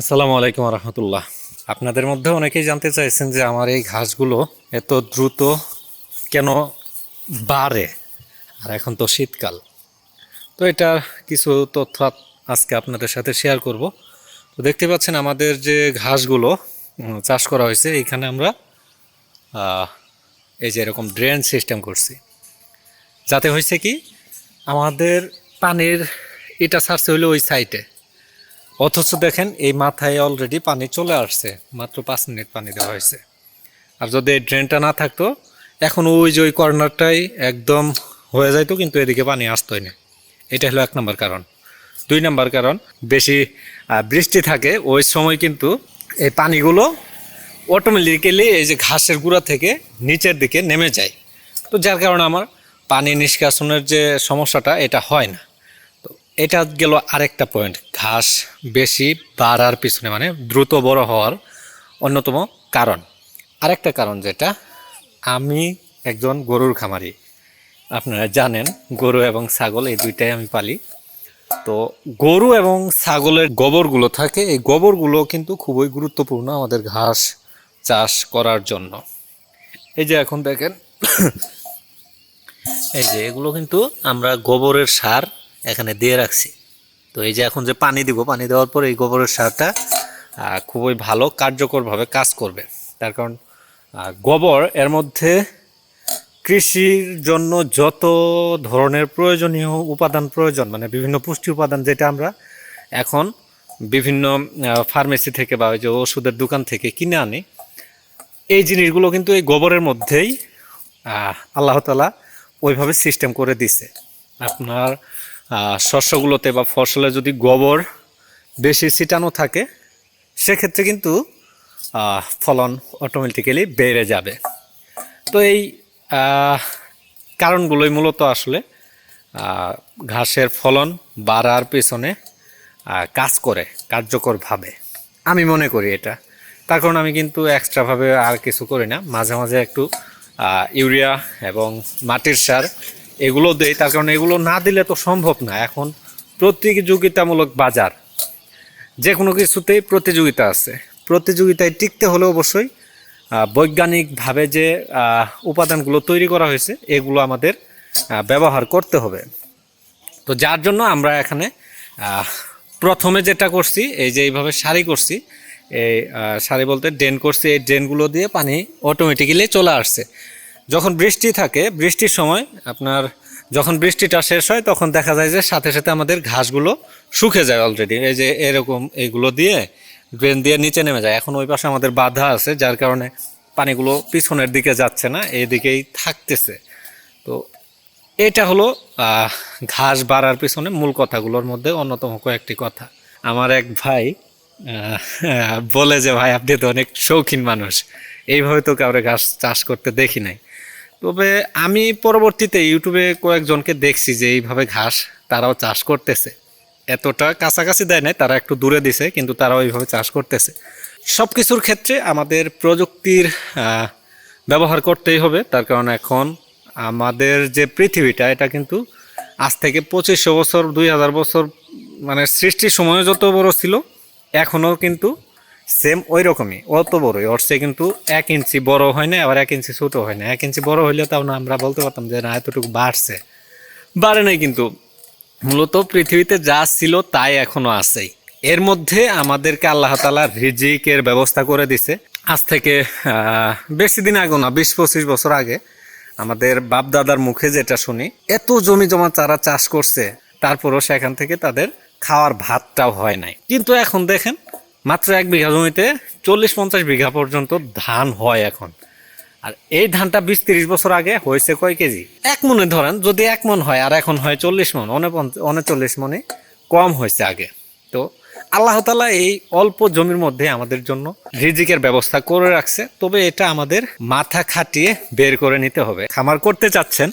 আসসালামু আলাইকুম রহমতুল্লাহ আপনাদের মধ্যে অনেকেই জানতে চাইছেন যে আমার এই ঘাসগুলো এত দ্রুত কেন বাড়ে? আর এখন তো শীতকাল। তো এটা কিছু তথ্য আজকে আপনাদের সাথে শেয়ার করব। তো দেখতে পাচ্ছেন আমাদের যে ঘাসগুলো চাষ করা হয়েছে এখানে আমরা এই যে এরকম ড্রেন সিস্টেম করছি। যাতে হয়েছে কি, আমাদের পানির, এটা ছাড়ছে হলো ওই সাইডে অথচ দেখেন, এই মাথায় অলরেডি পানি চলে আসছে, মাত্র পাঁচ মিনিট পানি দেওয়া হয়েছে। আর যদি এই ড্রেনটা না থাকতো, এখন ওই যে ওই কর্নারটাই একদম হয়ে যাইতো, কিন্তু এদিকে পানি আসতোই না। এটা হলো এক নম্বর কারণ। দুই নম্বর কারণ, বেশি বৃষ্টি থাকে, ওই সময় কিন্তু এই পানিগুলো অটোমেটিক্যালি এই যে ঘাসের গুঁড়া থেকে নিচের দিকে নেমে যায়। তো যার কারণে আমার পানি নিষ্কাশনের যে সমস্যাটা, এটা হয় না। এটা গেল আরেকটা পয়েন্ট ঘাস বেশি বাড়ার পিছনে মানে দ্রুত বড় হওয়ার অন্যতম কারণ। আরেকটা কারণ যেটা, আমি একজন গরুর খামারি। আপনারা জানেন, গরু এবং ছাগল এই দুইটাই আমি পালি। তো গরু এবং ছাগলের গোবরগুলো থাকে, এই গোবরগুলো কিন্তু খুবই গুরুত্বপূর্ণ আমাদের ঘাস চাষ করার জন্য। এই যে এখন দেখেন, এই যে এগুলো কিন্তু আমরা গোবরের সার এখানে দিয়ে রাখছি। তো এই যে এখন যে পানি দিব পানি দেওয়ার পর এই গোবরের সারটা খুবই ভালো কার্যকরভাবে কাজ করবে। তার কারণ গোবর এর মধ্যে কৃষির জন্য যত ধরনের প্রয়োজনীয় উপাদান প্রয়োজন মানে বিভিন্ন পুষ্টি উপাদান যেটা আমরা এখন বিভিন্ন ফার্মেসি থেকে বা ওই যে ওষুধের দোকান থেকে কিনে আনি এই জিনিসগুলো কিন্তু এই গোবরের মধ্যেই আহ, আল্লাহ তালা ওইভাবে সিস্টেম করে দিছে। আপনার শস্যগুলোতে বা ফসলে যদি গোবর বেশি ছিটানো থাকে, সেক্ষেত্রে কিন্তু ফলন অটোমেটিক্যালি বেড়ে যাবে। তো এই কারণগুলোই মূলত আসলে ঘাসের ফলন বাড়ার পেছনে কাজ করে, কার্যকরভাবে। আমি মনে করি এটা। তার কারণ আমি কিন্তু এক্সট্রাভাবে আর কিছু করি না। মাঝে মাঝে একটু ইউরিয়া এবং মাটির সার এগুলো দেই, তার কারণ এগুলো না দিলে তো সম্ভব না। এখন প্রতিযোগিতামূলক বাজার যে কোনো কিছুতেই প্রতিযোগিতা আছে। প্রতিযোগিতায় টিকতে হলে অবশ্যই বৈজ্ঞানিকভাবে যে উপাদানগুলো তৈরি করা হয়েছে, এগুলো আমাদের ব্যবহার করতে হবে। তো যার জন্য আমরা এখানে প্রথমে যেটা করছি, এই যে এইভাবে সারি করছি, এই সারি বলতে ড্রেন করছি, এই ড্রেনগুলো দিয়ে পানি অটোমেটিক্যালি চলে আসছে। যখন বৃষ্টি থাকে, বৃষ্টির সময় আপনার যখন বৃষ্টিটা শেষ হয়, তখন দেখা যায় যে সাথে সাথে আমাদের ঘাসগুলো শুকে যায় অলরেডি এই যে এরকম এইগুলো দিয়ে ড্রেন দিয়ে নিচে নেমে যায়। এখন ওই পাশে আমাদের বাধা আছে, যার কারণে পানিগুলো পিছনের দিকে যাচ্ছে না এদিকেই থাকতেছে। তো এটা হলো ঘাস বাড়ার পিছনে মূল কথাগুলোর মধ্যে অন্যতম কয়েকটি কথা। আমার এক ভাই বলে যে, ভাই, আপনি তো অনেক শৌখিন মানুষ। এইভাবে তো কাউরে ঘাস চাষ করতে দেখি নাই। তবে আমি পরবর্তীতে ইউটিউবে কয়েকজনকে দেখছি যে, এইভাবে ঘাস তারাও চাষ করতেছে। এতটা কাছাকাছি দেয় নাই, তারা একটু দূরে দিছে, কিন্তু তারাও এইভাবে চাষ করতেছে। সব কিছুর ক্ষেত্রে আমাদের প্রযুক্তির ব্যবহার করতেই হবে। তার কারণ এখন আমাদের যে পৃথিবীটা, এটা কিন্তু আজ থেকে পঁচিশশো বছর, দুই হাজার বছর মানে সৃষ্টির সময় যত বড় ছিল এখনও কিন্তু সেম ওই রকমই অত বড়ই। ওর চেয়ে কিন্তু এক ইঞ্চি বড় হয় না আবার এক ইঞ্চি ছোট হয় না এক ইঞ্চি বড় হইলে তাও না আমরা বলতে পারতাম যে না, এতটুকু বাড়ছে। বাড়ে নাই কিন্তু। মূলত পৃথিবীতে যা ছিল তাই এখনও আছেই। এর মধ্যে আমাদেরকে আল্লাহ তালা রিজিকের ব্যবস্থা করে দিছে। আজ থেকে বেশি দিন আগে না, বিশ পঁচিশ বছর আগে আমাদের বাপ দাদার মুখে যেটা শুনি, এত জমি জমা তারা চাষ করছে, তারপরও সেখান থেকে তাদের খাওয়ার ভাতটাও হয় নাই। কিন্তু এখন দেখেন, মাত্র এক বিঘা জমিতে চল্লিশ পঞ্চাশ বিঘা পর্যন্ত ধান হয় এখন। আর এই ধানটা বিশ তিরিশ বছর আগে হয়েছে কয় কেজি? এক মনে ধরেন, যদি এক মন হয় আর এখন হয় চল্লিশ মন উনচল্লিশ মনে কম হয়েছে আগে। তো আল্লাহ তালা এই অল্প জমির মধ্যে আমাদের জন্য রিজিকের ব্যবস্থা করে রাখছে। তবে এটা আমাদের মাথা খাটিয়ে বের করে নিতে হবে। খামার করতে চাচ্ছেন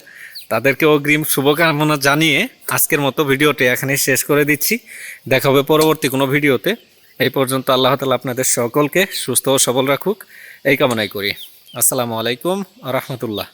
তাদেরকে অগ্রিম শুভকামনা জানিয়ে আজকের মতো ভিডিওটি এখানে শেষ করে দিচ্ছি। দেখা হবে পরবর্তী কোনো ভিডিওতে। এই পর্যন্ত আল্লাহ তালা আপনাদের সকলকে সুস্থ ও সবল রাখুক। এই কামনাই করি। আসসালামু আলাইকুম রহমতুল্লাহ।